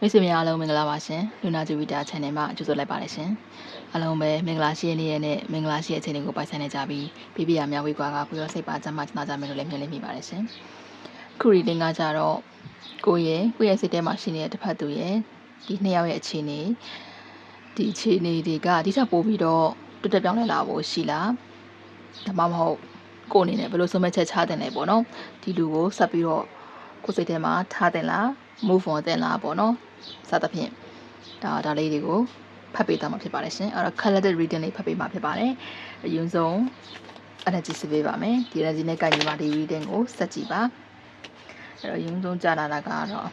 မိတ်ဆွေများအားလုံးမင်္ဂလာပါရှင်လူနာဂျူဝီတာ channel မှာကြိုဆိုလိုက်ပါတယ်ရှင်အားလုံးပဲမင်္ဂလာရှိရနေ့ရက်နဲ့မင်္ဂလာရှိတဲ့အချိန်တွေကိုပိုင်ဆိုင်နေကြပြီးပြပြရမြောက်ဝေးကွာကကိုရောစိတ်ပါကျမ်းမာကျနာကြမယ်လို့လည်းမျှော်လင့်မိပါတယ်ရှင်ခုရီတင်ကကြတော့ကိုရဲ့ကိုရဲ့စိတ်ထဲမှာရှိနေတဲ့တစ်ဖက်သူရဲ့ဒီနှစ်ယောက်ရဲ့အခြေအနေဒီအခြေအနေတွေကဒီထက်ပိုပြီးတော့တွတ်တက်ပြောင်းလဲလာဖို့ရှိလားဒါမှမဟုတ်ကိုအနေနဲ့ဘယ်လိုဆုံးဖြတ်ချက်ချတင်လဲပေါ့နော်ဒီလူကိုဆက်ပြီးတော့ကိုယ်စိတ်ထဲမှာထားတင်လား move on တင်လားပေါ့နော် စသဖြင့်ဒါဒါလေးတွေကိုဖတ်ပေးသွားမှာဖြစ်ပါတယ်ရှင်အဲ့တော့ colored reading လေးဖတ်ပေးမှာဖြစ်ပါတယ်အရင်ဆုံး energy စစ်ပေးပါမယ်ဒီ energy နဲ့ကိုက်ညီပါဒီ reading ကိုစက်ကြည့်ပါအဲ့တော့အရင်ဆုံးကြားလာတာကတော့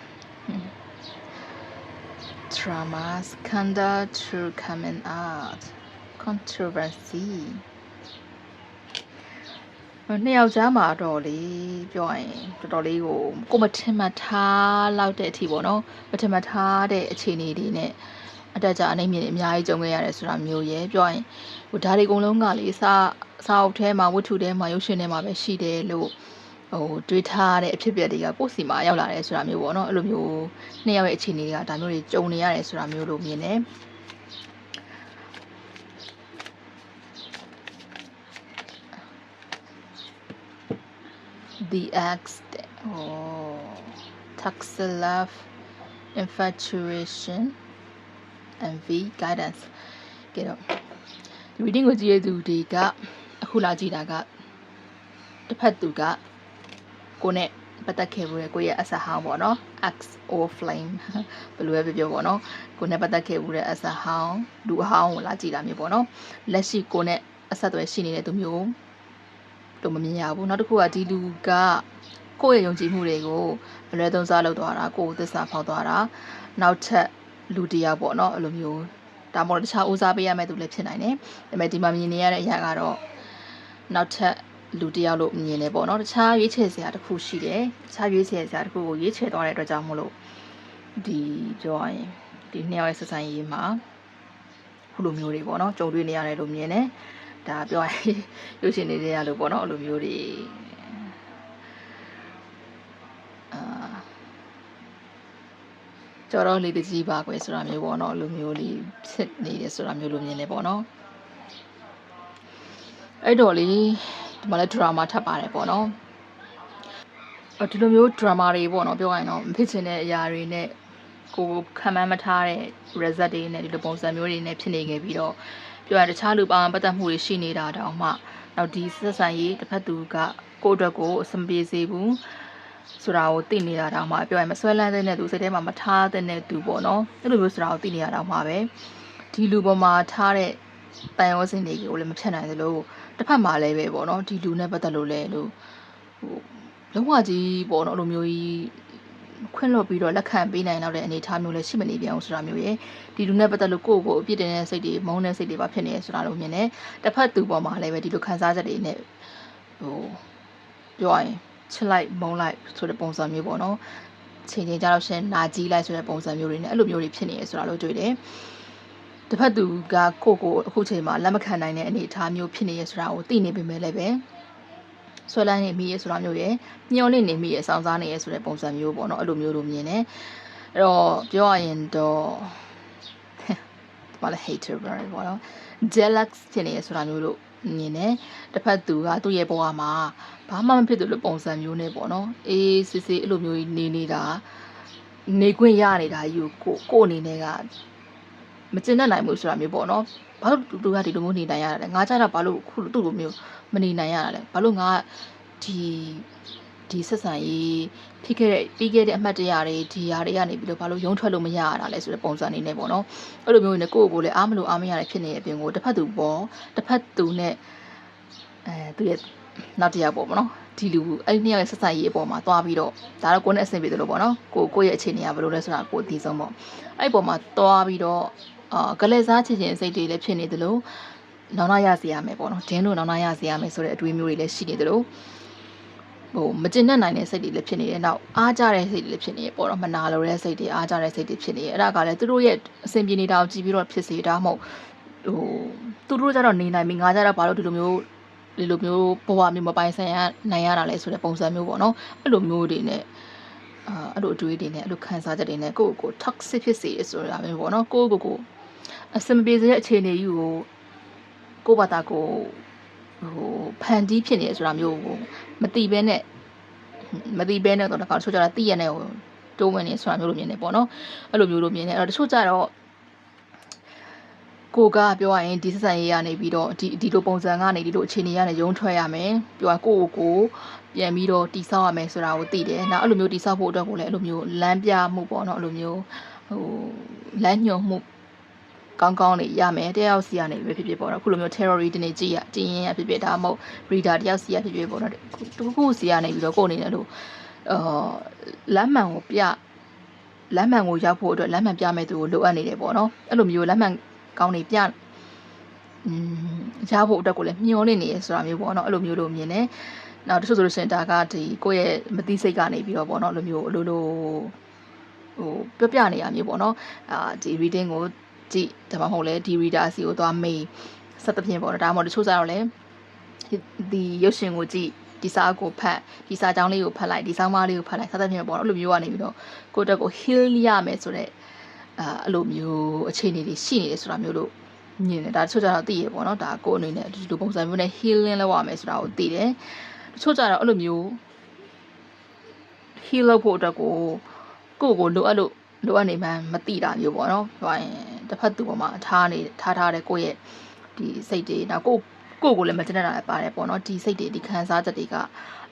trauma scandal true coming out controversy နှစ်ယောက်ကြားမှာတော့လေပြောရင်တော်တော်လေးကိုကိုမထင်မှတ်ထားလောက်တဲ့အထိပေါ့နော်မထင်မှတ်ထားတဲ့အခြေအနေတွေနဲ့အတက်ကြအနေမြင့်အများကြီးကြုံခဲ့ရတယ်ဆိုတာမျိုးရယ်ပြောရင်ဟိုဒါတွေအကုန်လုံးကလေစာစာအုပ်ထဲမှာဝတ္ထုထဲမှာရုပ်ရှင်ထဲမှာပဲရှိတယ်လို့ဟိုတွေးထားတဲ့အဖြစ်အပျက်တွေကကိုယ့်စီမှာရောက်လာတယ်ဆိုတာမျိုးပေါ့နော်အဲ့လိုမျိုးနှစ်ယောက်ရဲ့အခြေအနေတွေကဒါမျိုးတွေကြုံနေရတယ်ဆိုတာမျိုးလို့မြင်တယ် the X oh toxic love infatuation and V guidance ကဲတော့ဒီ reading ကိုကြည့်ရသူတွေကအခုလာကြည့်တာကတစ်ဖက်သူကကိုနဲ့ပတ်သက်ခဲ့ဘူးလေကိုရဲ့အဆက်ဟောင်းပေါ့နော် X or flame ဘယ်လိုပဲပြောပြောပေါ့နော်ကိုနဲ့ပတ်သက်ခဲ့ဘူးတဲ့အဆက်ဟောင်းလူအဟောင်းကိုလာကြည့်တာမျိုးပေါ့နော်လက်ရှိကိုနဲ့အဆက်အသွယ်ရှိနေတဲ့သူမျိုး လို့မမြင်ရဘူးနောက်တစ်ခုကဒီလူကကိုယ့်ရဲ့ယုံကြည်မှုတွေကိုအလွဲသုံးစားလုပ်သွားတာကိုယ်သစ္စာဖောက်သွားတာနောက်ထပ်လူတစ်ယောက်ပေါ့နော်အဲ့လိုမျိုးဒါမှမဟုတ်တခြားဦးစားပေးရမယ့်သူလည်းဖြစ်နိုင်တယ်ဒါပေမဲ့ဒီမှာမြင်နေရတဲ့အရာကတော့နောက်ထပ်လူတစ်ယောက်လို့မြင်နေပေါ့နော်တခြားရွေးချယ်စရာတစ်ခုရှိတယ်တခြားရွေးချယ်စရာတစ်ခုကိုရွေးချယ်သွားတဲ့အတွက်ကြောင့်မို့လို့ဒီပြောရရင်ဒီနှစ်ယောက်ရဲ့ဆက်ဆံရေးမှာခုလိုမျိုးတွေပေါ့နော်ကြုံတွေ့နေရတယ်လို့မြင်တယ် ဒါပြောရရင်ရုပ်ရှင်တွေရလို့ပေါ့နော်အဲ့လိုမျိုးတွေအာကြော်တော့လေးတကြီးပါကွယ်ဆိုတာမျိုးပေါ့နော်အဲ့လိုမျိုးလေးဖြစ်နေတယ်ဆိုတာမျိုးလိုမြင်နေပေါ့နော်အဲ့တော့လေဒီမှာလဲ drama ထပ်ပါတယ်ပေါ့နော်အဲ့ဒီလိုမျိုး drama တွေပေါ့နော်ပြောရရင်တော့မဖြစ်ချင်တဲ့အရာတွေနဲ့ကိုယ်ခံမှန်းမထားတဲ့ result တွေနဲ့ဒီလိုပုံစံမျိုးတွေနဲ့ဖြစ်နေခဲ့ပြီးတော့ ပြောရရင်တခြားလူပါဝင်ပတ်သက်မှုတွေရှိနေတာတောင်မှနောက်ဒီဆက်ဆံရေးတစ်ဖက်သူကကိုယ့်အတွက်ကိုအဆင်ပြေစေဘူးဆိုတာကိုသိနေတာတောင်မှပြောရရင်မဆွဲလန်းတဲ့သူစိတ်ထဲမှာမထားတဲ့သူပေါ့နော်အဲ့လိုမျိုးဆိုတာကိုသိနေတာတောင်မှပဲဒီလူပေါ်မှာထားတဲ့တန်ရောစင်တွေကိုလည်းမဖြတ်နိုင်သလိုတစ်ဖက်မှာလည်းပဲပေါ့နော်ဒီလူနဲ့ပတ်သက်လို့လည်းလို့ဟိုလုံးဝကြီးပေါ့နော်အဲ့လိုမျိုးကြီး ခွင့်လွှတ်ပြီးတော့လက်ခံပေးနိုင်တော့တဲ့အနေအထားမျိုးလည်းရှိမနေပြန်အောင်ဆိုတာမျိုးရယ်ဒီလူနဲ့ပတ်သက်လို့ကိုယ့်ကိုယ်အပြစ်တင်တဲ့စိတ်တွေမုန်းတဲ့စိတ်တွေပါဖြစ်နေရဆိုတာလို့မြင်တယ်တစ်ဖက်သူပေါ်မှာလည်းပဲဒီလိုခံစားချက်တွေနဲ့ဟိုပြောရရင်ချစ်လိုက်မုန်းလိုက်ဆိုတဲ့ပုံစံမျိုးပေါ့နော်ချိန်ချိန်ကြတော့ရှင်နာကြီးလိုက်ဆိုတဲ့ပုံစံမျိုးတွေနဲ့အဲ့လိုမျိုးတွေဖြစ်နေရဆိုတာလို့တွေ့တယ်တစ်ဖက်သူကကိုယ့်ကိုယ်အခုချိန်မှာလက်မခံနိုင်တဲ့အနေအထားမျိုးဖြစ်နေရဆိုတာကိုသိနေပေမဲ့လည်းပဲ ဆွဲလန်းနေမိရဆိုတာမျိုးရယ်ညှော်လင့်နေမိရစောင်းစားနေရဆိုတဲ့ပုံစံမျိုးပေါ့နော်အဲ့လိုမျိုးလိုမြင်တယ်အဲ့တော့ပြောရရင်တော့ဘာလဲ hater ပဲပေါ့နော် jealous ဖြစ်နေရဆိုတာမျိုးလို့မြင်တယ်တစ်ဖက်သူကသူ့ရဲ့ဘဝမှာဘာမှမဖြစ်တယ်လို့ပုံစံမျိုးနဲ့ပေါ့နော်အေးစစ်စစ်အဲ့လိုမျိုးကြီးနေနေတာနေခွင့်ရနေတာယူကိုကိုအနေနဲ့က မကျင်တတ်နိုင်ဘူးဆိုတာမျိုးပေါ့နော်ဘာလို့သူကဒီလိုမျိုးနေနိုင်ရတာလဲငါကြတော့ဘာလို့ခုသူ့လိုမျိုးမနေနိုင်ရတာလဲဘာလို့ငါဒီဒီဆက်ဆံရေးဖြစ်ခဲ့တဲ့ပြီးခဲ့တဲ့အမှတ်တရတွေဒီຢာတွေကနေပြီးတော့ဘာလို့ရုံးထွက်လို့မရရတာလဲဆိုတဲ့ပုံစံနေနဲ့ပေါ့နော်အဲ့လိုမျိုးနဲ့ကိုယ့်ကိုယ်လည်းအားမလို့အားမရတဲ့ဖြစ်နေတဲ့အပြင်ကိုတစ်ဖက်သူပေါ်တစ်ဖက်သူနဲ့အဲသူရဲ့နောက်တစ်ယောက်ပေါ့ပေါ့နော်ဒီလူအဲ့ဒီနှစ်ယောက်ရဲ့ဆက်ဆံရေးအပေါ်မှာသွားပြီးတော့ဒါတော့ကိုယ်နဲ့အဆင်ပြေတယ်လို့ပေါ့နော်ကိုကိုယ့်ရဲ့အခြေအနေကဘယ်လိုလဲဆိုတာကိုအသိဆုံးပေါ့အဲ့ဒီပေါ်မှာသွားပြီးတော့ အာကလေးစားချင်ချင်စိတ်တွေလည်းဖြစ်နေတယ်လို့နောင်နာရစီရမယ်ပေါ့နော်ဒင်းတို့နောင်နာရစီရမယ်ဆိုတဲ့အတွေးမျိုးတွေလည်းရှိနေတယ်လို့ဟိုမကျင်တတ်နိုင်တဲ့စိတ်တွေလည်းဖြစ်နေတယ်နောက်အားကြတဲ့စိတ်တွေလည်းဖြစ်နေရပေါ့နော်မနာလိုတဲ့စိတ်တွေအားကြတဲ့စိတ်တွေဖြစ်နေရအဲ့ဒါကလည်းသူတို့ရဲ့အဆင်ပြေနေတာကိုကြည့်ပြီးတော့ဖြစ်စေတာမဟုတ်ဟိုသူတို့ကြတော့နေနိုင်ပြီငါကြတော့ဘာလို့ဒီလိုမျိုးဒီလိုမျိုးဘဝမျိုးမပိုင်ဆိုင်ရနိုင်ရတာလဲဆိုတဲ့ပုံစံမျိုးပေါ့နော်အဲ့လိုမျိုးတွေနဲ့ဟအာအဲ့လိုအတွေးတွေနဲ့အဲ့လိုခံစားချက်တွေနဲ့ကိုယ့်ကိုယ်ကို toxic ဖြစ်စေရဆိုတာမျိုးပေါ့နော်ကိုယ့်ကိုယ်ကို အစမပြေစေတဲ့အခြေအနေကြီးကိုကိုယ့်ဘာသာကိုဟိုဖန်တီးဖြစ်နေရဆိုတာမျိုးကိုမတိဘဲနဲ့မတိဘဲနဲ့တော့တခါတချို့ကျတော့တိရနဲ့ဟိုတိုးဝင်နေဆိုတာမျိုးလိုမြင်နေပေါ့နော်အဲ့လိုမျိုးလိုမြင်နေအဲ့တော့တချို့ကျတော့ကိုကပြောရရင်ဒီစစံရေးရနေပြီးတော့ဒီဒီလိုပုံစံကနေဒီလိုအခြေအနေရနေရုံထွက်ရမယ်ပြောရကိုကိုကိုပြန်ပြီးတော့တိဆောက်ရမယ်ဆိုတာကိုသိတယ်နောက်အဲ့လိုမျိုးတိဆောက်ဖို့အတွက်ကိုလည်းအဲ့လိုမျိုးလမ်းပြမှုပေါ့နော်အဲ့လိုမျိုးဟိုလမ်းညွှန်မှု ကောင်းကောင်းလေးရမယ်တယောက်စီကနေပဲဖြစ်ဖြစ်ပေါ့နော်အခုလိုမျိုး theory တနေ့ကြည့်ရကြည့်ရင်ရဖြစ်ဖြစ်ဒါမှမဟုတ် reader တယောက်စီရဖြစ်ဖြစ်ပေါ့နော်တခုခုစီကနေပြီးတော့ကိုယ်အနေနဲ့လို့အာလမ်းမှန်ကိုပြလမ်းမှန်ကိုရောက်ဖို့အတွက်လမ်းမှန်ပြမဲ့သူကိုလိုအပ်နေတယ်ပေါ့နော်အဲ့လိုမျိုးလမ်းမှန်ကောင်းနေပြอืมရဖို့အတွက်ကိုလည်းမျောနေနေရဆိုတာမျိုးပေါ့နော်အဲ့လိုမျိုးလို့မြင်တယ်နောက်တချို့ဆိုလို့ရှိရင်ဒါကဒီကိုယ့်ရဲ့မသိစိတ်ကနေပြီးတော့ပေါ့နော်အဲ့လိုမျိုးအလိုလိုဟိုပြပြနေရမျိုးပေါ့နော်အာဒီ reading ကို ကြည့်ဒါမှမဟုတ်လဲဒီ reader စီကိုသွားမေးစသဖြင့်ပေါ့နော်ဒါမှမဟုတ်တချို့ကျတော့လည်းဒီရုပ်ရှင်ကိုကြည့်ဒီစာကိုဖတ်ဒီစာကြောင်းလေးကိုဖတ်လိုက်ဒီဆောင်းပါးလေးကိုဖတ်လိုက်စသဖြင့်ပေါ့နော်အဲ့လိုမျိုးကနေပြီးတော့ကိုယ့်တက်ကို heal ရမယ်ဆိုတော့အာအဲ့လိုမျိုးအခြေအနေတွေရှိနေတယ်ဆိုတာမျိုးလို့မြင်တယ်ဒါတချို့ကျတော့သိရပေါ့နော်ဒါကိုယ်အနေနဲ့ဒီလိုပုံစံမျိုးနဲ့ healing လုပ်ရမယ်ဆိုတာကိုသိတယ်တချို့ကျတော့အဲ့လိုမျိုး heal လုပ်ဖို့အတွက်ကိုကိုယ့်ကိုလိုအပ်လို့လိုအပ်နေမှန်းမသိတာမျိုးပေါ့နော်ဟိုရင် တစ်ဖက်သူပေါ်မှာထားနေထားထားတဲ့ကိုယ့်ရဲ့ဒီစိတ်တွေနောက်ကိုယ့်ကိုယ့်ကိုလည်းမတင်တာလည်းပါတယ်ပေါ့နော်ဒီစိတ်တွေဒီခံစားချက်တွေက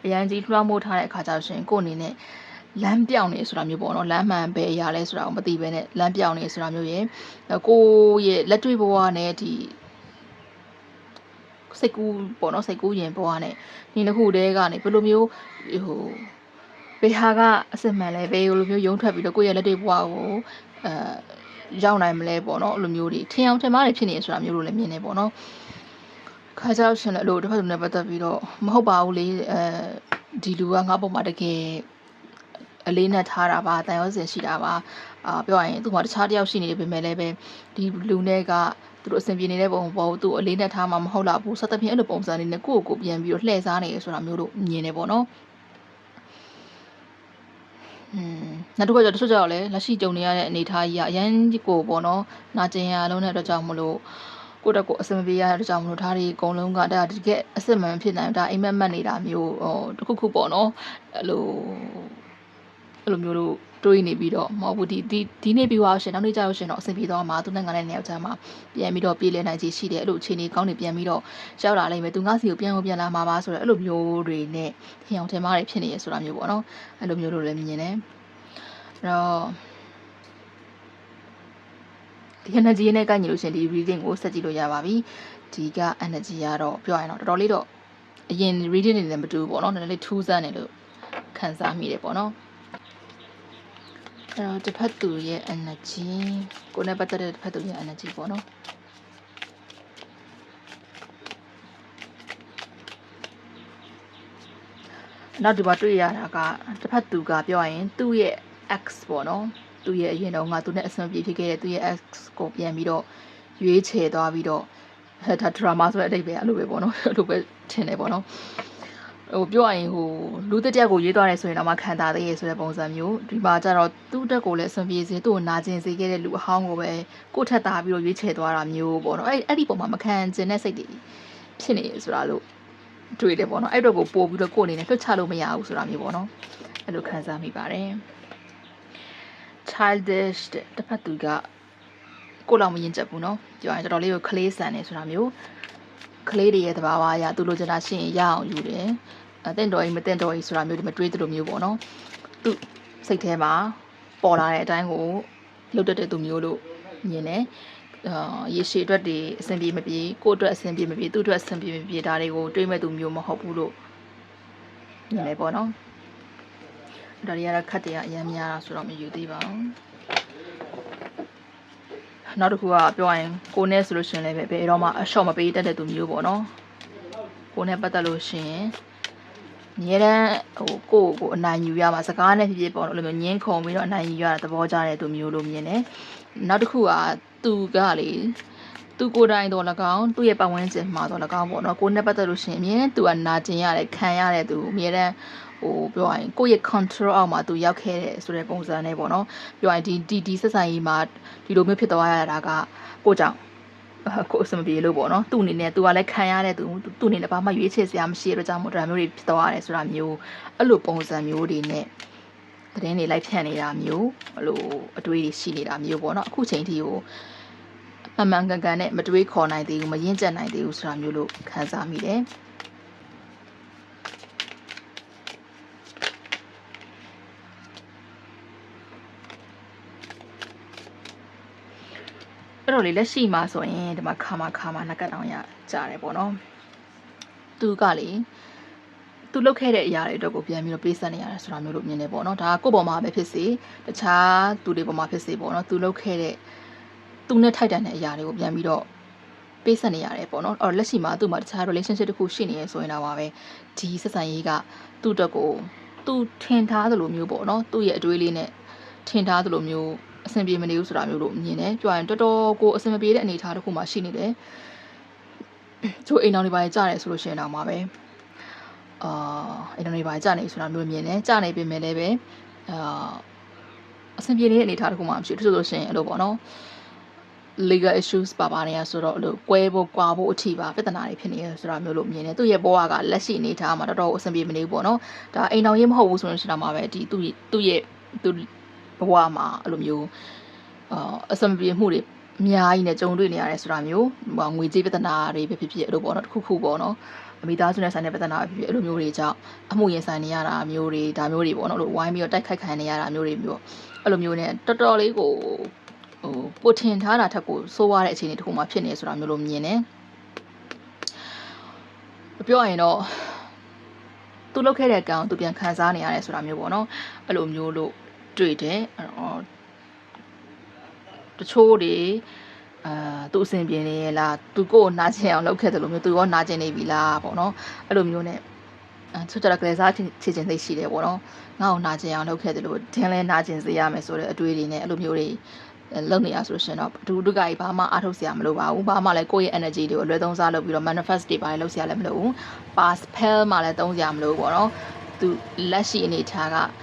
အရန်ကြီးလွှမ်းမိုးထားတဲ့အခါကျတော့ရှင်ကိုယ့်အနေနဲ့လမ်းပြောင်းနေဆိုတာမျိုးပေါ့နော်လမ်းမှန်ပဲအရာလဲဆိုတာကိုမသိဘဲနဲ့လမ်းပြောင်းနေဆိုတာမျိုးရယ်ကိုယ့်ရဲ့လက်တွေ့ဘဝနဲ့ဒီစိတ်ကူးပေါ့နော်စိတ်ကူးရင်ဘဝနဲ့ဒီတစ်ခုတည်းကနေဘယ်လိုမျိုးဟိုဘယ်ဟာကအစစ်မှန်လဲဘယ်လိုမျိုးယုံထွက်ပြီးတော့ကိုယ့်ရဲ့လက်တွေ့ဘဝကိုအဲ ရောက်နိုင်မလဲပေါ့နော်အဲ့လိုမျိုးတွေထင်အောင်ထင်မှားတွေဖြစ်နေဆိုတာမျိုးလိုလည်းမြင်နေပေါ့နော်ခါကြောက်ရှင်လည်းအဲ့လိုတစ်ဖက်သူနဲ့ပတ်သက်ပြီးတော့မဟုတ်ပါဘူးလေအဲဒီလူကငါ့ပုံမှာတကယ်အလေးနဲ့ထားတာပါတန်ရောစင်ရှိတာပါအာပြောရရင်သူ့မှာတခြားတယောက်ရှိနေပေမဲ့လည်းပဲဒီလူနဲ့ကသူတို့အဆင်ပြေနေတဲ့ပုံပေါ်သူ့အလေးနဲ့ထားမှာမဟုတ်လားဘူးစသဖြင့်အဲ့လိုပုံစံလေးနဲ့ကိုယ့်ကိုယ်ပြန်ပြီးတော့လှည့်စားနေရဆိုတာမျိုးတို့မြင်နေပေါ့နော် อืมနောက်တစ်ခုကျတော့တချို့ကျတော့လည်းလက်ရှိကြုံနေရတဲ့အနေအထားကြီးကအရန်ကိုပေါ့နော်နာကျင်ရလုံးတဲ့အတွက်ကြောင့်မလို့ကိုယ့်တက်ကိုအဆင်မပြေရတဲ့အတွက်ကြောင့်မလို့ဒါတွေအကုန်လုံးကဒါတကယ်အစစ်မှန်ဖြစ်နိုင်ဒါအိမ်မက်မက်နေတာမျိုးဟိုတခုခုပေါ့နော်အဲ့လိုအဲ့လိုမျိုးတို့ တွေးနေပြီးတော့မဟုတ်ဘူးဒီဒီဒီနေ့ပြီးသွားရှင်နောက်နေ့ကျတော့ရှင်တော့အဆင်ပြေသွားမှာသူနဲ့ငါနဲ့နေရာချမ်းမှာပြန်ပြီးတော့ပြေးလဲနိုင်ချေရှိတယ်အဲ့လိုအခြေအနေကောင်းနေပြန်ပြီးတော့ရောက်လာလိမ့်မယ်သူငါစီကိုပြန်ကိုပြန်လာမှာပါဆိုတော့အဲ့လိုမျိုးတွေနဲ့ထင်အောင်ထင်မှားတွေဖြစ်နေရဆိုတာမျိုးပေါ့နော်အဲ့လိုမျိုးတို့လည်းမြင်နေတယ်အဲ့တော့ဒီ energy နဲ့ကိုက်ညီလို့ရှင်ဒီ reading ကိုဆက်ကြည့်လို့ရပါပြီဒီက energy ကတော့ပြောရရင်တော့တော်တော်လေးတော့အရင် reading တွေလည်းမတူဘူးပေါ့နော်နည်းနည်းလေးထူးဆန်းတယ်လို့ခံစားမိတယ်ပေါ့နော် အဲ့တော့တစ်ဖက်သူရဲ့ energy ကိုယ်နဲ့ပတ်သက်တဲ့တစ်ဖက်သူရဲ့ energy ပေါ့နော်နောက်ဒီမှာတွေ့ရတာကတစ်ဖက်သူကပြောရရင်သူ့ရဲ့ X ပေါ့နော်သူ့ရဲ့အရင်တော့ငါသူနဲ့အဆင်ပြေဖြစ်ခဲ့တဲ့သူ့ရဲ့ X ကိုပြန်ပြီးတော့ရွေးချယ်သွားပြီးတော့ဒါ drama ဆိုတဲ့အဓိပ္ပာယ်အဲ့လိုပဲပေါ့နော်အဲ့လိုပဲထင်တယ်ပေါ့နော် ဟိုပြောရရင်ဟိုလူတစ်ယောက်ကိုရေးသွားတယ်ဆိုရင်တော့မှခံတာသေးရဆိုတဲ့ပုံစံမျိုးဒီမှာကျတော့သူ့တက်ကိုလည်းအဆင်ပြေစေသူ့ကိုနာကျင်စေခဲ့တဲ့လူအဟောင်းကိုပဲကိုယ့်ထက်သားပြီးတော့ရွေးချယ်သွားတာမျိုးပေါ့နော်အဲ့အဲ့ဒီပုံမှာမခံကျင်တဲ့စိတ်တွေဖြစ်နေဆိုတာလို့တွေ့တယ်ပေါ့နော်အဲ့တော့ကိုပို့ပြီးတော့ကိုယ့်အနေနဲ့လွှတ်ချလို့မရဘူးဆိုတာမျိုးပေါ့နော်အဲ့လိုခံစားမိပါတယ် childish တဲ့တစ်ဖက်သူကကိုယ်လောက်မရင်ကျက်ဘူးเนาะပြောရင်တော်တော်လေးကိုကလေးဆန်နေဆိုတာမျိုးကလေးတွေရဲ့သဘာဝအရသူလိုချင်တာရှင်းရအောင်ယူတယ်အ တင့်တော်ကြီးမတင့်တော်ကြီးဆိုတာမျိုးဒီမတွေးသလိုမျိုးပေါ့နော်သူစိတ်ထဲမှာပေါ်လာတဲ့အတိုင်းကိုလှုပ်တတ်တဲ့သူမျိုးလို့မြင်တယ်အာရေရှည်အတွက်တွေအဆင်ပြေမပြေကိုယ့်အတွက်အဆင်ပြေမပြေသူ့အတွက်အဆင်ပြေမပြေဒါတွေကိုတွေးမဲ့သူမျိုးမဟုတ်ဘူးလို့မြင်တယ်ပေါ့နော်ဒါတွေကတော့ခတ်တွေကအများများဆိုတော့မယူသေးပါဘူးနောက်တစ်ခုကပြောရရင်ကိုနဲ့ဆိုလို့ရှိရင်လည်းပဲဘယ်တော့မှအလျှော့မပေးတတ်တဲ့သူမျိုးပေါ့နော်ကိုနဲ့ပတ်သက်လို့ရှိရင် အများတန်းဟိုကိုကိုအနိုင်ယူရမှာစကားနဲ့ဖြစ်ဖြစ်ပေါ့နော်အဲ့လိုမျိုးညင်းခုန်ပြီးတော့အနိုင်ယူရတာသဘောကျတဲ့သူမျိုးလို့မြင်တယ်နောက်တစ်ခုကသူကလေသူကိုယ်တိုင်တော့၎င်းသူ့ရဲ့ပတ်ဝန်းကျင်မှာတော့၎င်းပေါ့နော်ကိုယ်နဲ့ပတ်သက်လို့ရှိရင်အမြဲသူကနာကျင်ရတယ်ခံရတဲ့သူအမြဲတမ်းဟိုပြောရရင်ကိုယ့်ရဲ့ control အောက်မှာသူရောက်ခဲ့တဲ့ဆိုတဲ့ပုံစံနဲ့ပေါ့နော်ပြောရရင်ဒီဒီဒီဆက်ဆံရေးမှာဒီလိုမျိုးဖြစ်သွားရတာကကိုကြောင့် ကိုအစမပြေလို့ပေါ့နော်သူ့အနေနဲ့သူကလည်းခံရတဲ့သူသူ့အနေနဲ့ဘာမှရွေးချယ်စရာမရှိတဲ့အတွက်ကြောင့်မို့ဒါမျိုးတွေဖြစ်သွားရတယ်ဆိုတာမျိုးအဲ့လိုပုံစံမျိုးတွေနဲ့သတင်းတွေလိုက်ဖြန့်နေတာမျိုးအဲ့လိုအတွေးတွေရှိနေတာမျိုးပေါ့နော်အခုချိန်ထိကိုအမှန်ကန်ကန်နဲ့မတွေးခေါ်နိုင်သေးဘူးမရင်ကျက်နိုင်သေးဘူးဆိုတာမျိုးလို့ခံစားမိတယ် အဲ့တော့လေလက်ရှိမှာဆိုရင်ဒီမှာခါမခါမနှက်ကတောင်ရကြတယ်ပေါ့နော်သူကလေသူလုပ်ခဲ့တဲ့အရာတွေအတွက်ကိုပြန်ပြီးတော့ပေးဆက်နေရတယ်ဆိုတာမျိုးလို့မြင်နေပေါ့နော်ဒါကကိုယ့်ပေါ်မှာပဲဖြစ်စေတခြားသူတွေပေါ်မှာဖြစ်စေပေါ့နော်သူလုပ်ခဲ့တဲ့သူနဲ့ထိုက်တန်တဲ့အရာတွေကိုပြန်ပြီးတော့ပေးဆက်နေရတယ်ပေါ့နော်အဲ့တော့လက်ရှိမှာသူ့မှာတခြား relationship တစ်ခုရှိနေရဆိုရင်တော့ပါပဲဒီဆက်ဆံရေးကသူ့အတွက်ကိုသူထင်ထားသလိုမျိုးပေါ့နော်သူ့ရဲ့အတွေးလေးနဲ့ထင်ထားသလိုမျိုး အဆင်ပြေမနေဘူးဆိုတာမျိုးလို့မြင်တယ်ပြောရရင်တော်တော်ကိုအဆင်မပြေတဲ့အနေအထားတစ်ခုမှရှိနေတယ်ချိုးအိမ်အောင်တွေပါကြားတယ်ဆိုလို့ရှိရင်တော့မှာပဲအာအိမ်တော်တွေပါကြားနေဆိုတာမျိုးမြင်တယ်ကြားနေပြင်မဲ့လည်းပဲအာအဆင်ပြေနေတဲ့အနေအထားတစ်ခုမှမရှိဘူးတချို့ဆိုရှင်အဲ့လိုပေါ့နော် legal issues ပါပါနေရဆိုတော့အဲ့လိုကွဲဖို့ကွာဖို့အထိပါပြဿနာတွေဖြစ်နေရဆိုတာမျိုးလို့မြင်တယ်သူ့ရဲ့ဘဝကလက်ရှိအနေထားမှာတော်တော်အဆင်ပြေမနေဘူးပေါ့နော်ဒါအိမ်တော်ရေးမဟုတ်ဘူးဆိုရင်ရှင်တော့မှာပဲဒီသူ့သူ့ရဲ့သူ ဘဝမှာအဲ့လိုမျိုးအာအဆင်ပြေမှုတွေအများကြီးနဲ့ကြုံတွေ့နေရတယ်ဆိုတာမျိုးဟိုငွေကြေးပြဿနာတွေပဲဖြစ်ဖြစ်အဲ့လိုပေါ့နော်တစ်ခုခုပေါ့နော်မိသားစုနဲ့ဆိုင်တဲ့ပြဿနာပဲဖြစ်ဖြစ်အဲ့လိုမျိုးတွေကြောင့်အမှုရင်ဆိုင်နေရတာမျိုးတွေဒါမျိုးတွေပေါ့နော်လို့ဝိုင်းပြီးတော့တိုက်ခိုက်ခံနေရတာမျိုးတွေမျိုးအဲ့လိုမျိုးနဲ့တော်တော်လေးကိုဟိုပိုထင်ထားတာထက်ကိုစိုးရတဲ့အခြေအနေတစ်ခုမှဖြစ်နေဆိုတာမျိုးလို့မြင်တယ်ပြောရရင်တော့သူလုပ်ခဲ့တဲ့ကံကိုသူပြန်ခံစားနေရတယ်ဆိုတာမျိုးပေါ့နော်အဲ့လိုမျိုးလို့ တွေ့တယ်အဲ့တော့တချို့တွေအာသူအဆင်ပြေနေရလားသူကိုယ်နာကျင်အောင်လုပ်ခဲ့တယ်လို့မျိုးသူရောနာကျင်နေပြီလားပေါ့နော်အဲ့လိုမျိုးနဲ့အဲသူကြတာကလေးစားချင်ချင်သိရှိတယ်ပေါ့နော်ငါ့ကိုနာကျင်အောင်လုပ်ခဲ့တယ်လို့ဒင်းလဲနာကျင်စေရမယ်ဆိုတဲ့အတွေးတွေနဲ့အဲ့လိုမျိုးတွေလုပ်နေရဆိုရှင်တော့ဒုဒုက္ခကြီးဘာမှအားထုတ်စရာမလိုပါဘူးဘာမှလည်းကိုယ့်ရဲ့ energy တွေကိုအလွယ်သုံးစားလုပ်ပြီးတော့ manifest တွေပါလုပ်စရာလည်းမလိုဘူး pass spell မှလည်းသုံးစရာမလိုဘူးပေါ့နော်သူလက်ရှိအနေထားကသူ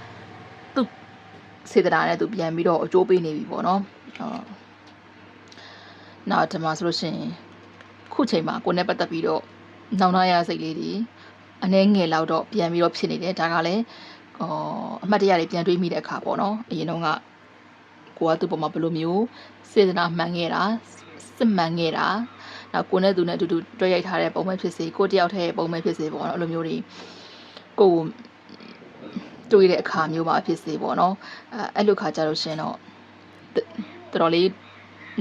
စေတနာနဲ့သူပြန်ပြီးတော့အကျိုးပေးနေပြီပေါ့နော်ဟုတ်နောက်ဒီမှာဆိုလို့ရှိရင်ခုချိန်မှာကိုယ်နဲ့ပတ်သက်ပြီးတော့နောင်နာရစိတ်လေးတွေအနှဲငယ်လောက်တော့ပြန်ပြီးတော့ဖြစ်နေတယ်ဒါကလည်းအော်အမှတ်တရတွေပြန်တွေးမိတဲ့အခါပေါ့နော်အရင်တော့ကကိုကသူ့ပေါ်မှာဘယ်လိုမျိုးစေတနာမှန်ခဲ့တာစစ်မှန်ခဲ့တာနောက်ကိုနဲ့သူနဲ့အတူတူတွဲရိုက်ထားတဲ့ပုံမှန်ဖြစ်စေကိုတယောက်တည်းပုံမှန်ဖြစ်စေပေါ့နော်အဲ့လိုမျိုးတွေကို တွေးတဲ့အခါမျိုးပါဖြစ်စေပေါ့နော်အဲအဲ့လိုခါကြလို့ရှင်တော့တော်တော်လေး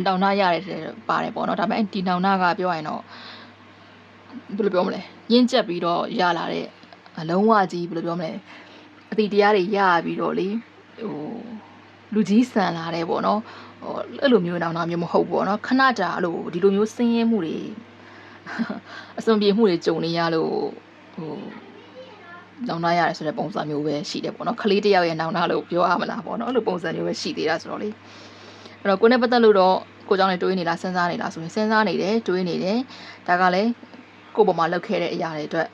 နောင်နာရတယ်ပါတယ်ပေါ့နော်ဒါပေမဲ့ဒီနောင်နာကပြောရရင်တော့ဘယ်လိုပြောမလဲရင့်ကျက်ပြီးတော့ရလာတဲ့အလုံးဝကြီးဘယ်လိုပြောမလဲအတိတရားတွေရပြီးတော့လေဟိုလူကြီးဆန်လာတယ်ပေါ့နော်ဟိုအဲ့လိုမျိုးနောင်နာမျိုးမဟုတ်ဘူးပေါ့နော်ခဏတာအဲ့လိုဒီလိုမျိုးဆင်းရဲမှုတွေအစွန်ပြေမှုတွေကြုံနေရလို့ဟို နောင်နာရတယ်ဆိုတဲ့ပုံစံမျိုးပဲရှိတယ်ပေါ့နော်ခလေးတယောက်ရဲ့နောင်နာလို့ပြောရမလားပေါ့နော်အဲ့လိုပုံစံမျိုးပဲရှိသေးတာဆိုတော့လေအဲ့တော့ကိုနဲ့ပတ်သက်လို့တော့ကိုကြောင့်လည်းတွေးနေလားစဉ်းစားနေလားဆိုရင်စဉ်းစားနေတယ်တွေးနေတယ်ဒါကလည်းကိုပေါ်မှာလောက်ခဲ့တဲ့အရာတွေအတွက်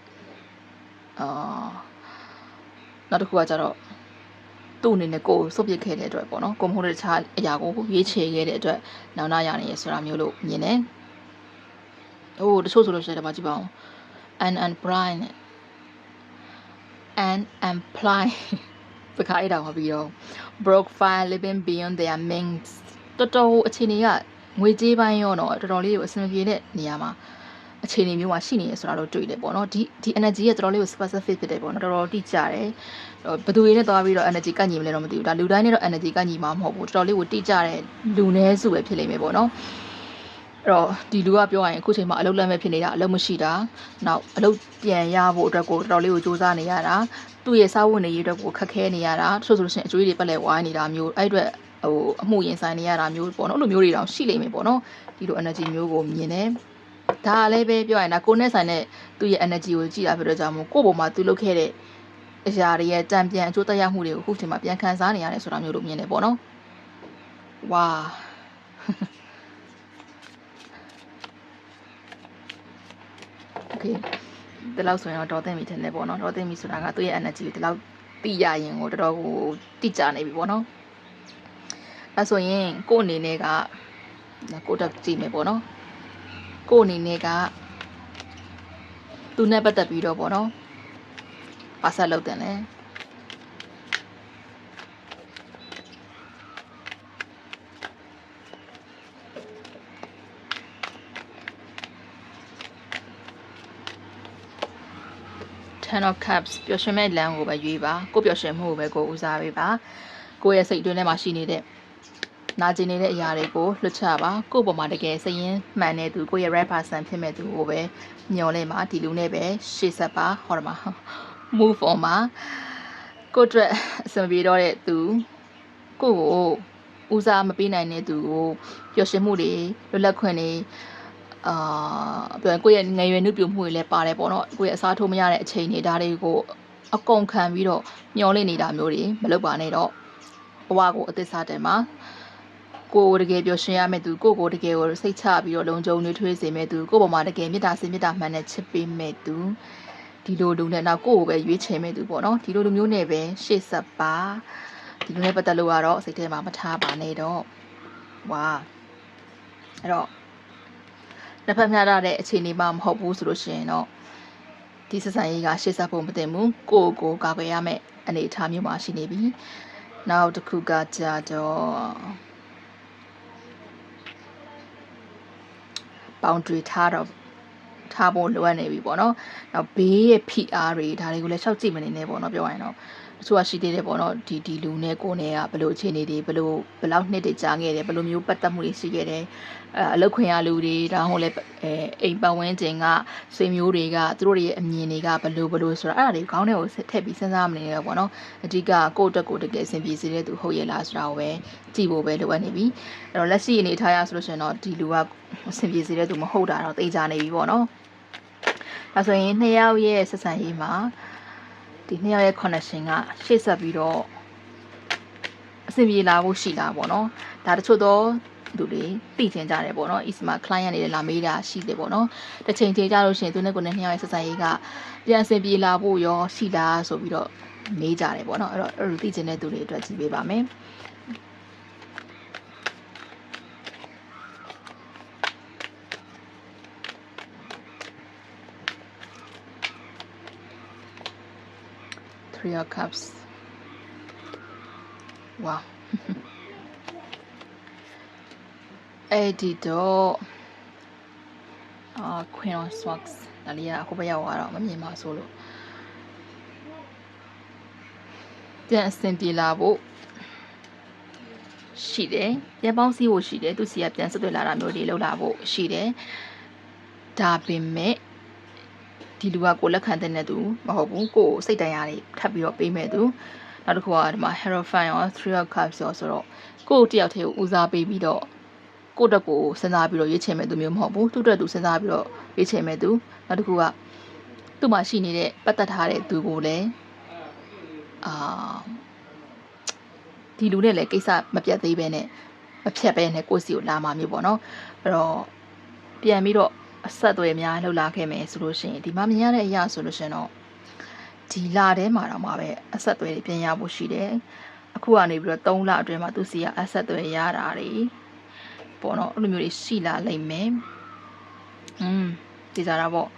အာနောက်တစ်ခုကကြတော့သူ့အနေနဲ့ကိုယ်စွပ်ပစ်ခဲ့တဲ့အတွက်ပေါ့နော်ကိုမဟုတ်တဲ့တခြားအရာကိုရွေးချယ်ခဲ့တဲ့အတွက်နောင်နာရနေရဆိုတာမျိုးလို့မြင်တယ်ဟိုတချို့ဆိုလို့ရှိရင်ဒီမှာကြည့်ပါဦး and and brian and imply စကားအဲ့တောင်မပြီးတော့ broke fire living beyond their means တော်တော်အခြေအနေကငွေကြေးပိုင်းရောတော့တော်တော်လေးကိုအဆင်ပြေတဲ့နေရာမှာအခြေအနေမျိုးမှာရှိနေရဆိုတာတော့တွေ့တယ်ပေါ့နော်ဒီဒီ energy ကတော်တော်လေးကို specific ဖြစ်တယ်ပေါ့နော်တော်တော်တိကျတယ်ဘယ်သူတွေနဲ့သွားပြီးတော့ energy ကညီမလဲတော့မသိဘူးဒါလူတိုင်းနဲ့တော့ energy ကညီမှာမဟုတ်ဘူးတော်တော်လေးကိုတိကျတဲ့လူနည်းစုပဲဖြစ်လိမ့်မယ်ပေါ့နော် အဲ့တော့ဒီလူကပြောရရင်အခုချိန်မှာအလုပ်လက်မဲ့ဖြစ်နေတာအလုပ်မရှိတာနောက်အလုပ်ပြန်ရဖို့အတွက်ကိုတော်တော်လေးကိုစူးစမ်းနေရတာသူ့ရဲ့စားဝတ်နေရေးအတွက်ကိုခက်ခဲနေရတာတချို့ဆိုလို့ရှိရင်အကျွေးတွေပတ်လဲဝိုင်းနေတာမျိုးအဲ့အတွက်ဟိုအမှုရင်ဆိုင်နေရတာမျိုးပေါ့နော်အဲ့လိုမျိုးတွေတောင်ရှိလိမ့်မယ်ပေါ့နော်ဒီလို energy မျိုးကိုမြင်တယ်ဒါလည်းပဲပြောရင်ဒါကိုနဲ့ဆိုင်တဲ့သူ့ရဲ့ energy ကိုကြည့်တာဖြစ်တော့ကြောင့်မို့ကိုယ့်ပုံမှာသူလုပ်ခဲ့တဲ့အရာတွေရဲ့တံပြန်အကျိုးသက်ရောက်မှုတွေကိုအခုချိန်မှာပြန်ခံစားနေရတယ်ဆိုတာမျိုးလို့မြင်တယ်ပေါ့နော်ဝါ okay ဒီလောက်ဆိုရင်တော့ဒေါ်သိမ့်ပြီထင်တယ်ပေါ့နော်ဒေါ်သိမ့်ပြီဆိုတာကသူ့ရဲ့ energy ကိုဒီလောက်သိရရင်ကိုတော်တော်ကိုတိကျနေပြီပေါ့နော်အဲဆိုရင်ကို့အနေနဲ့ကကိုတက်ကြည့်မယ်ပေါ့နော်ကို့အနေနဲ့ကသူနဲ့ပတ်သက်ပြီးတော့ပေါ့နော်ပါဆက်လုပ်တယ်လဲ Ten of Cups ပျော်ရွှင်မဲ့လမ်းကိုပဲရွေးပါကိုပျော်ရွှင်မှုကိုပဲကိုဦးစားပေးပါကိုရဲ့စိတ်အတွင်းထဲမှာရှိနေတဲ့နာကျင်နေတဲ့အရာတွေကိုလွတ်ချပါကို့ပေါ်မှာတကယ်စရင်မှန်တဲ့သူကိုရဲ့ right person ဖြစ်မဲ့သူကိုပဲညှော်လဲမှာဒီလူနဲ့ပဲရှေ့ဆက်ပါဟောရမှာ move on မှာကို့အတွက်အဆင်ပြေတော့တဲ့သူကို့ကိုဦးစားမပေးနိုင်တဲ့သူကိုပျော်ရွှင်မှုတွေလွတ်လပ်ခွင့်တွေ အာပြောရင်ကိုယ့်ရဲ့ငယ်ရွယ်နှုတ်ပြမှုတွေလည်းပါတယ်ပေါ့နော်ကိုယ့်ရဲ့အစားထိုးမရတဲ့အချိန်တွေဒါတွေကိုအကုန်ခံပြီးတော့မျောလင့်နေတာမျိုးတွေမလုပ်ပါနဲ့တော့ဘဝကိုအသစ်စားတယ်မှာကိုယ်ကိုတကယ်ပြောရှင်ရမယ့်သူကိုယ့်ကိုတကယ်ကိုစိတ်ချပြီးတော့လုံခြုံနေထွေးစေမယ့်သူကိုယ့်ပေါ်မှာတကယ်မေတ္တာစင်မေတ္တာမှန်နဲ့ချစ်ပေးမယ့်သူဒီလိုလူနဲ့နောက်ကိုယ့်ကိုပဲရွေးချယ်မယ့်သူပေါ့နော်ဒီလိုလူမျိုးနဲ့ပဲရှေ့ဆက်ပါဒီလိုနဲ့ပတ်သက်လို့ကတော့စိတ်ထဲမှာမထားပါနဲ့တော့ဝါအဲ့တော့ တစ်ဖက်မျှတတဲ့အခြေအနေမှမဟုတ်ဘူးဆိုလို့ရှိရင်တော့ဒီဆက်ဆံရေးကရှေ့ဆက်ဖို့မတင်ဘူးကိုယ့်ကိုယ်ကာကွယ်ရမယ့်အနေအထားမျိုးမှာရှိနေပြီနောက်တစ်ခုကကြတော့ boundary ထားတော့ထားဖို့လိုအပ်နေပြီပေါ့နော်။နောက်ဘေးရဲ့ PR တွေဒါတွေကိုလည်းရှောက်ကြည့်မနေနဲ့ပေါ့နော်ပြောရရင်တော့ တချို့ကရှိသေးတယ်ပေါ့နော်ဒီဒီလူနဲ့ကိုနဲ့ကဘယ်လိုအခြေအနေတွေဘယ်လိုဘယ်လောက်နှစ်တွေကြာခဲ့တယ်ဘယ်လိုမျိုးပတ်သက်မှုတွေရှိခဲ့တယ်အဲအလုပ်ခွင့်ရလူတွေဒါမှမဟုတ်လည်းအဲအိမ်ပတ်ဝန်းကျင်ကဆွေမျိုးတွေကသူတို့တွေရဲ့အမြင်တွေကဘယ်လိုဘယ်လိုဆိုတော့အဲ့ဒါတွေခေါင်းထဲကိုထည့်ပြီးစဉ်းစားမနေနဲ့ပေါ့နော်အဓိကကိုယ့်အတွက်ကိုယ်တကယ်အဆင်ပြေစေတဲ့သူဟုတ်ရဲ့လားဆိုတာကိုပဲကြည့်ဖို့ပဲလိုအပ်နေပြီအဲ့တော့လက်ရှိအနေထားရဆိုလို့ရှိရင်တော့ဒီလူကအဆင်ပြေစေတဲ့သူမဟုတ်တာတော့သိကြနေပြီပေါ့နော်ဒါဆိုရင်နှစ်ယောက်ရဲ့ဆက်ဆံရေးမှာ ဒီနှစ်ယောက်ရဲ့ connection ကရှေ့ဆက်ပြီးတော့အဆင်ပြေလာဖို့ရှိတာပေါ့နော်ဒါတချို့တော့သူတွေသိချင်ကြတယ်ပေါ့နော် is မှာ client တွေလာမေးတာရှိတယ်ပေါ့နော်တစ်ချိန်ချိန်ကြလို့ရှိရင်သူနဲ့ကိုယ်နဲ့နှစ်ယောက်ရဲ့ဆက်ဆံရေးကပြန်အဆင်ပြေလာဖို့ရောရှိလားဆိုပြီးတော့မေးကြတယ်ပေါ့နော်အဲ့တော့အဲ့လိုသိချင်တဲ့သူတွေအတွက်ကြည့်ပေးပါမယ် Three of Cups. Wow. အဲ့ဒီတော့အာ Queen of Swords ဒါလေးကအခုပဲရောက်သွားတော့မမြင်ပါဆိုလို့ပြန်အဆင်ပြေလာဖို့ရှိတယ်ပြန်ပေါင်းစည်းဖို့ရှိတယ်သူစီကပြန်ဆက်သွယ်လာတာမျိုးတွေလောက်လာဖို့ရှိတယ်ဒါပေမဲ့ ဒီလူကကိုလက်ခံတဲ့နဲ့သူမဟုတ်ဘူးကိုစိတ်တရားတွေထပ်ပြီးတော့ပေးမဲ့သူနောက်တစ်ခုကဒီမှာ Hierophant ရော Three of Cups ရောဆိုတော့ကိုတယောက်တည်းကိုဦးစားပေးပြီးတော့ကိုတက်ကိုစဉ်းစားပြီးတော့ရွေးချယ်မဲ့သူမျိုးမဟုတ်ဘူးသူ့အတွက်သူစဉ်းစားပြီးတော့ရွေးချယ်မဲ့သူနောက်တစ်ခုကသူ့မှာရှိနေတဲ့ပတ်သက်ထားတဲ့သူကိုလည်းအာဒီလူနဲ့လည်းကိစ္စမပြတ်သေးပဲနဲ့မဖြတ်ပဲနဲ့ကိုယ့်စီကိုလာမှာမျိုးပေါ့နော်အဲ့တော့ပြန်ပြီးတော့ အဆက်အသွယ်များလှုပ်လာခဲ့မယ်ဆိုလို့ရှိရင်ဒီမှာမြင်ရတဲ့အရာဆိုလို့ရှိရင်တော့ဒီလာထဲမှာတော့မှပဲအဆက်အသွယ်တွေပြန်ရဖို့ရှိတယ်အခုကနေပြီးတော့3လအတွင်းမှာသူစီကအဆက်အသွယ်ရတာတွေပေါ့နော်အဲ့လိုမျိုးတွေရှိလာလိမ့်မယ်อืมဒီကြတာပေါ့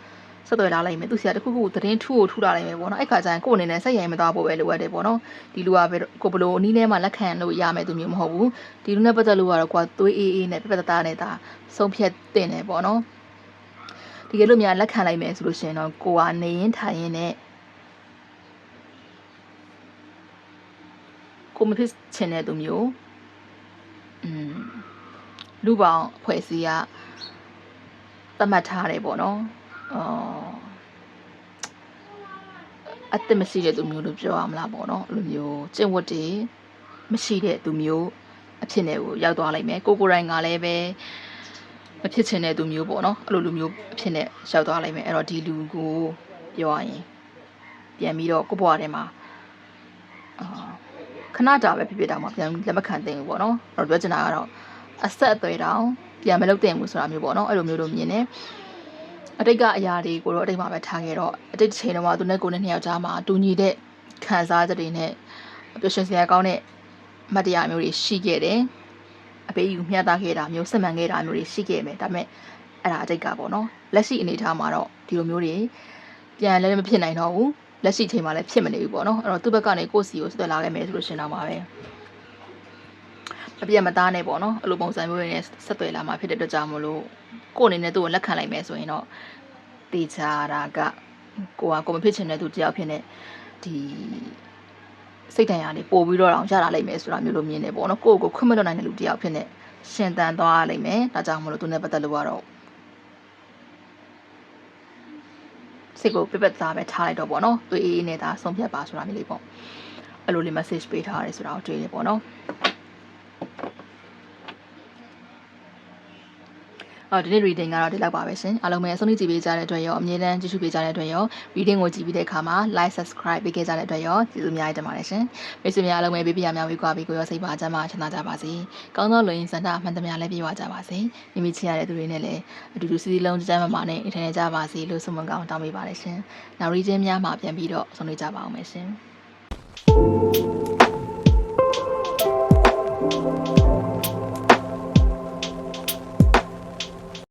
ဆက်သွယ်လာလိုက်မယ်သူစီကတခုခုသတင်းထူကိုထူလာလိုက်မယ်ပေါ့နော်အဲ့ခါကျရင်ကိုယ်အနေနဲ့ဆက်ရိုင်မသွားဖို့ပဲလိုအပ်တယ်ပေါ့နော်ဒီလူကပဲကိုဘလို့အနည်းနဲ့မှလက်ခံလို့ရမယ်သူမျိုးမဟုတ်ဘူးဒီလူနဲ့ပတ်သက်လို့ကတော့ကွာသွေးအေးအေးနဲ့ပြပတသားနဲ့ဒါဆုံးဖြတ်တင်တယ်ပေါ့နော် တကယ်လို့များလက်ခံလိုက်မယ်ဆိုလို့ရှိရင်တော့ကိုကနေရင်ထိုင်ရင်နဲ့ကိုမဖြစ်ချင်တဲ့သူမျိုးอืมလူပေါင်းအဖွဲ့အစည်းကသတ်မှတ်ထားတယ်ပေါ့နော်အော်အသက်မရှိတဲ့သူမျိုးလို့ပြောရမလားပေါ့နော်အဲ့လိုမျိုးကျင့်ဝတ်တွေမရှိတဲ့သူမျိုးအဖြစ်နဲ့ကိုရောက်သွားလိုက်မယ်ကိုကိုရိုင်းကလည်းပဲ မဖြစ်ချင်တဲ့သူမျိုးပေါ့နော်အဲ့လိုလူမျိုးအဖြစ်နဲ့ရောက်သွားလိုက်မယ်အဲ့တော့ဒီလူကိုပြောရရင်ပြန်ပြီးတော့ကိုဘွားထဲမှာအာခဏတာပဲဖြစ်ဖြစ်တောင်မှပြန်လက်မခံသင့်ဘူးပေါ့နော်အဲ့တော့ပြောချင်တာကတော့အဆက်အသွယ်တောင်ပြန်မလုပ်သင့်ဘူးဆိုတာမျိုးပေါ့နော်အဲ့လိုမျိုးလို့မြင်တယ်အတိတ်ကအရာတွေကိုတော့အတိတ်မှာပဲထားခဲ့တော့အတိတ်တစ်ချိန်တော့သူနဲ့ကိုယ်နဲ့နှစ်ယောက်ကြားမှာတူညီတဲ့ခံစားချက်တွေနဲ့ပျော်ရွှင်စရာကောင်းတဲ့အမှတ်တရမျိုးတွေရှိခဲ့တယ်အ ပေးယူမျှတခဲ့တာမျိုးစက်မှန်ခဲ့တာမျိုးတွေရှိခဲ့မယ်ဒါပေမဲ့အဲ့ဒါအတိတ်ကပေါ့နော်လက်ရှိအနေအထားမှာတော့ဒီလိုမျိုးတွေပြန်လည်းမဖြစ်နိုင်တော့ဘူးလက်ရှိချိန်မှာလည်းဖြစ်မနေဘူးပေါ့နော်အဲ့တော့သူ့ဘက်ကနေကိုယ့်စီကိုဆွဲလာခဲ့မယ်ဆိုလို့ရှင်းတော့မှာပဲမပြတ်မသားနဲ့ပေါ့နော်အဲ့လိုပုံစံမျိုးတွေနဲ့ဆက်သွယ်လာမှာဖြစ်တဲ့အတွက်ကြောင့်မလို့ကိုယ့်အနေနဲ့သူ့ကိုလက်ခံလိုက်မယ်ဆိုရင်တော့တေချာတာကကိုကကိုမဖြစ်ချင်တဲ့သူတယောက်ဖြစ်နေဒီ စိတ်တန်ရာနေပို့ပြီးတော့အောင်ရတာလိမ့်မယ်ဆိုတာမျိုးလိုမြင်နေပေါ့နော်ကိုယ့်ကိုခွင့်မလွတ်နိုင်တဲ့လူတယောက်ဖြစ်နေရှင်တန်သွားရလိမ့်မယ်ဒါကြောင့်မလို့သူနဲ့ပတ်သက်လို့ကတော့စိတ်ကိုပြပက်သားပဲထားလိုက်တော့ပေါ့နော်သူအေးအေးနဲ့ဒါဆုံးဖြတ်ပါဆိုတာမျိုးလေးပေါ့အဲ့လိုလေး message ပေးထားရတယ်ဆိုတာကိုတွေ့ရပေါ့နော် အော်ဒီနေ့ reading ကတော့ဒီလောက်ပါပဲရှင်အားလုံးပဲဆုံးဖြတ်ကြည့်ပေးကြတဲ့အတွက်ရောအမြဲတမ်းကြည့်ရှုပေးကြတဲ့အတွက်ရော reading ကိုကြည့်ပြီးတဲ့အခါမှာ like subscribe ပေးခဲ့ကြတဲ့အတွက်ရောကျေးဇူးအများကြီးတင်ပါတယ်ရှင်မိတ်ဆွေများအားလုံးပဲပေးပြရများဝေးကွာပြီးကိုရောစိတ်ပါချမ်းသာချမ်းသာကြပါစေကောင်းသောလူရင်းစန္ဒအမှန်တများလည်းပြေဝကြပါစေမိမိချစ်ရတဲ့သူတွေနဲ့လည်းအတူတူစီစီလုံးကြမ်းမာမာနဲ့အထင်ရကြပါစေလို့ဆုမွန်ကောင်းတောင်းပေးပါတယ်ရှင်နောက် reading များမှာပြန်ပြီးတော့ဆုံတွေ့ကြပါအောင်မယ်ရှင် Thank you.